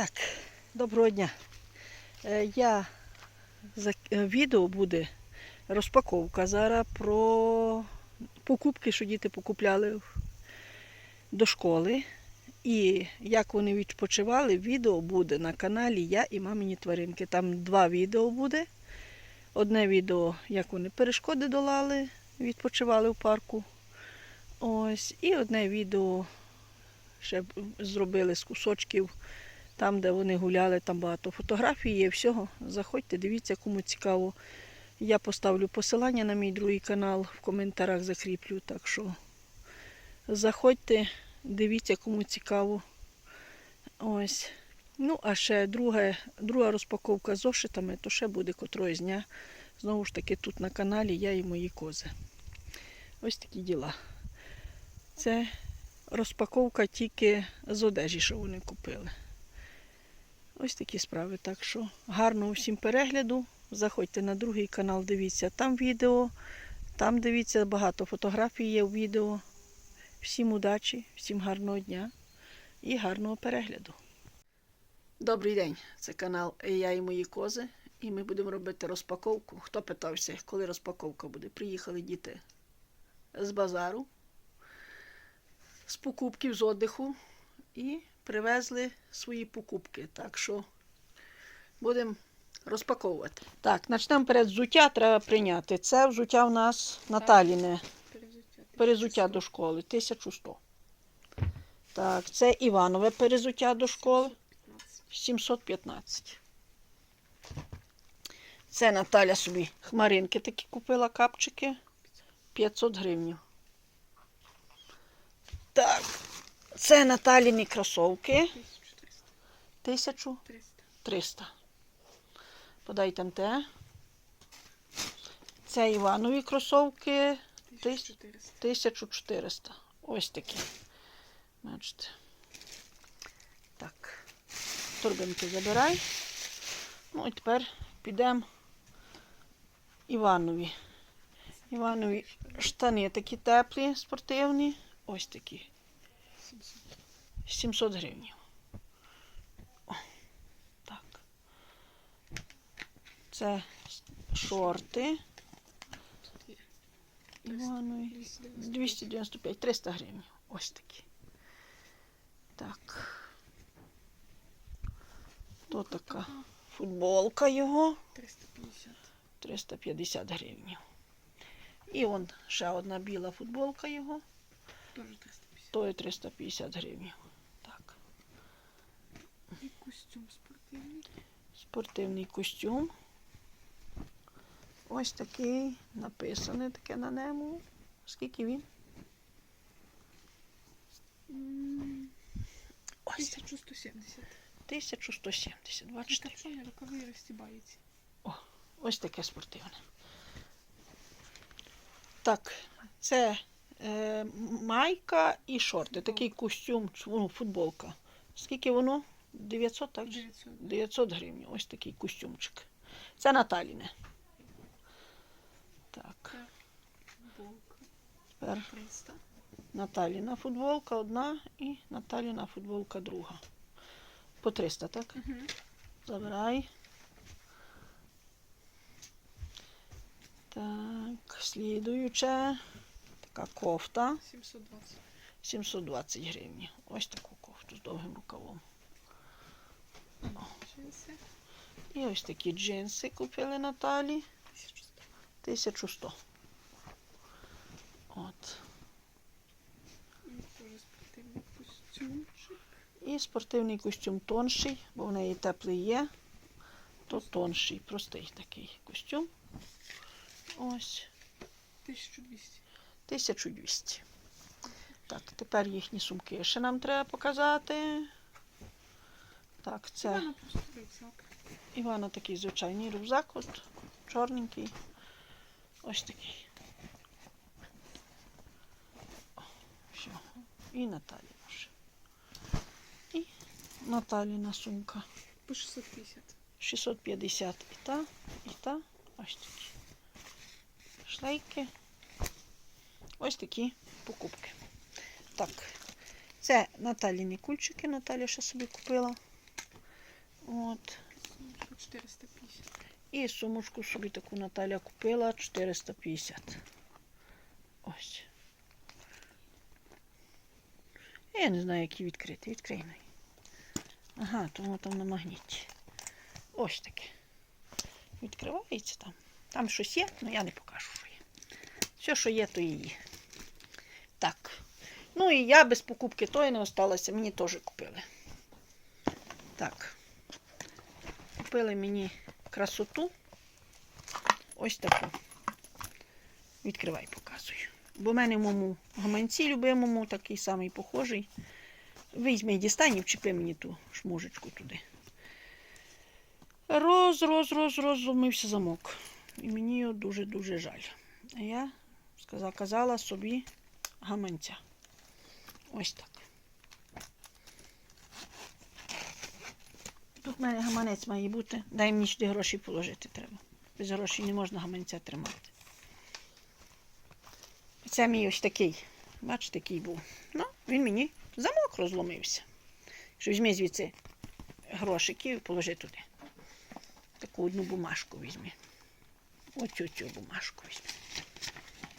Так, доброго дня. Е, Я е, відео буде розпаковка зараз про покупки, що діти покупляли до школи. І як вони відпочивали, відео буде на каналі Я і мамині тваринки. Там два відео буде. Одне відео, як вони перешкоди долали, відпочивали в парку. Ось. І одне відео ще зробили з кусочків. Там, де вони гуляли, там багато фотографій є, всього. Заходьте, дивіться, кому цікаво. Я поставлю посилання на мій другий канал, в коментарях закріплю. Так що заходьте, дивіться, кому цікаво. Ось. Ну, а ще друга, друга розпаковка з зошитами, то ще буде котрої дня. Знову ж таки, тут на каналі я і мої кози. Ось такі діла. Це розпаковка тільки з одежі, що вони купили. Ось такі справи. Так що гарного всім перегляду. Заходьте на другий канал, дивіться там відео. Там дивіться багато фотографій є у відео. Всім удачі, всім гарного дня і гарного перегляду. Добрий день, це канал Я і мої кози. І ми будемо робити розпаковку. Хто питався, коли розпаковка буде? Приїхали діти з базару, з покупків з отдиху і привезли свої покупки. Так що будемо розпаковувати. Так, почнемо перед взуття, треба прийняти. Це взуття у нас Наталіне. Перезуття до школи 1100. Так, це Іванове перезуття до школи 715. Це Наталя собі хмаринки такі купила капчики 500 гривень. Так, це Наталіні кросовки 1300. Подай там те. Це Іванові кросовки 1400. Ось такі. Бачите. Так. Торбинки забирай. Ну і тепер підемо Іванові. Іванові штани такі теплі, спортивні. Ось такі. 700 гривень. О, так. Це шорти. Іванові. 295, 300 гривень. Ось такі. Так. То така футболка його. 350. 350 гривень. І он ще одна біла футболка його. Тоже 350. То є 350 гривень. Костюм спортивний. Спортивний костюм. Ось такий. Написане таке на ньому. Скільки він? Ось так. 1170. 1170. Бачите? рукави розстібаються. Ось таке спортивне. Так, це е, майка і шорти. Такий костюм, ну, футболка. Скільки воно? 900, так? же? 900. 900 гривень. Ось такий костюмчик. Це Наталіне. Так, тепер Наталіна футболка одна і Наталіна футболка друга. По 300, так? Угу. Забирай. Так, слідуюча. Така кофта. 720. 720 гривень. Ось таку кофту з довгим рукавом. Джинси. І ось такі джинси купили Наталі. 1100. 1100. От. Спортивний костюмчик. І спортивний костюм тонший, бо в неї теплий є. То тонший, простий такий костюм. Ось. 1200. 1200. Так, тепер їхні сумки ще нам треба показати. Так, Це Івана такий звичайний рюкзак, от, чорненький. Ось такий. О, все. І Наталі ще. І Наталіна сумка. По 650. 650 і та, і та. Ось такі. Шлейки. Ось такі покупки. Так, це Наталіні кульчики. Наталя ще собі купила. От. Сумочку 450. І сумочку собі таку Наталя купила 450. Ось. Я не знаю, як її відкрити. Відкрий ну. Ага, тому там на магніті. Ось таке. Відкривається там. Там щось є, але я не покажу, що є. Все, що є, то є. Так. Ну і я без покупки тої не осталася, мені теж купили. Так. Купили мені красоту. Ось таку. Відкривай, показую. Бо в мене в моєму гаманці любимому такий самий похожий. Візьми дістань і вчепи мені ту шмужечку туди. Роз, роз, роз, розломився замок. І мені його дуже-дуже жаль. А я сказала, казала собі гаманця. Ось так. Тут в мене гаманець має бути. Дай мені сюди гроші положити треба. Без грошей не можна гаманця тримати. Це мій ось такий. Бачите, такий був. Ну, він мені замок розломився. Що візьми звідси грошики і положи туди. Таку одну бумажку візьми. Оцю цю бумажку візьми.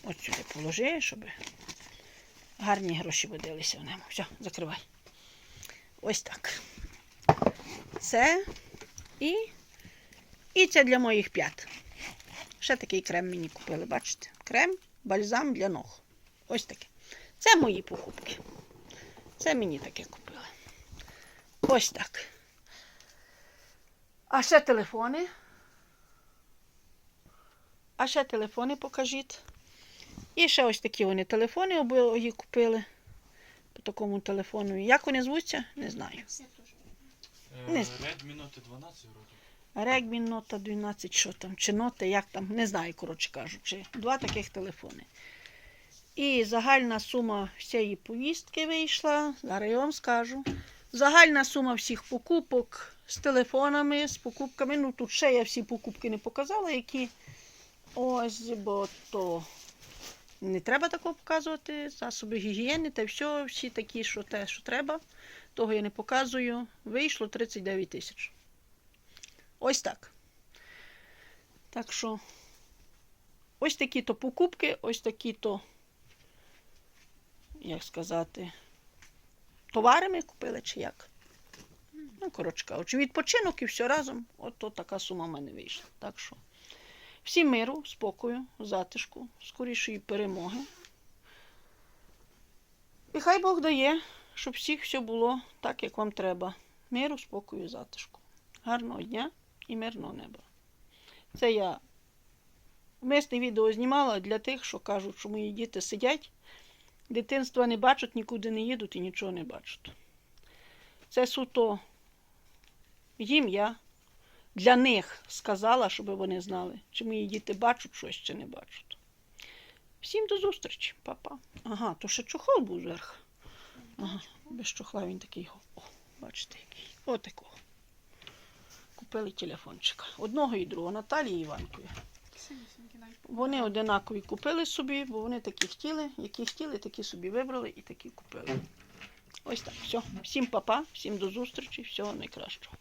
От сюди положи, щоб гарні гроші водилися в ньому. Все, закривай. Ось так. Це і, і це для моїх п'ят. Ще такий крем мені купили, бачите? Крем, бальзам для ног. Ось таке. Це мої покупки. Це мені таке купили. Ось так. А ще телефони. А ще телефони покажіть. І ще ось такі вони телефони обоє купили. По такому телефону. Як вони звуться, не знаю. Не Е, знаю. Note 12 вроді. Регмі Нота 12, що там, чи нота, як там, не знаю, коротше кажучи. Два таких телефони. І загальна сума всієї повістки вийшла, зараз я вам скажу. Загальна сума всіх покупок з телефонами, з покупками. Ну тут ще я всі покупки не показала, які. Ось, бо то не треба такого показувати. Засоби гігієни та все, всі такі, що те, що треба. Того я не показую. Вийшло 39 тисяч. Ось так. Так що, ось такі то покупки, ось такі то, як сказати, товари ми купили чи як. Ну, коротше кажучи, відпочинок і все разом. От то така сума в мене вийшла. Так що, всім миру, спокою, затишку, скорішої перемоги. І хай Бог дає, щоб всіх все було так, як вам треба. Миру, спокою, затишку. Гарного дня і мирного неба. Це я мисне відео знімала для тих, що кажуть, що мої діти сидять, дитинства не бачать, нікуди не їдуть і нічого не бачать. Це суто їм я для них сказала, щоб вони знали, чи мої діти бачать щось, чи не бачать. Всім до зустрічі, папа. Ага, то ще чохол був зверху. Ага, без чохла він такий. О, бачите, який. Отакого. Купили телефончика. Одного і другого, Наталії і Іванкові. Вони одинакові купили собі, бо вони такі хотіли, які хотіли, такі собі вибрали і такі купили. Ось так. Все. Всім папа, всім до зустрічі, всього найкращого.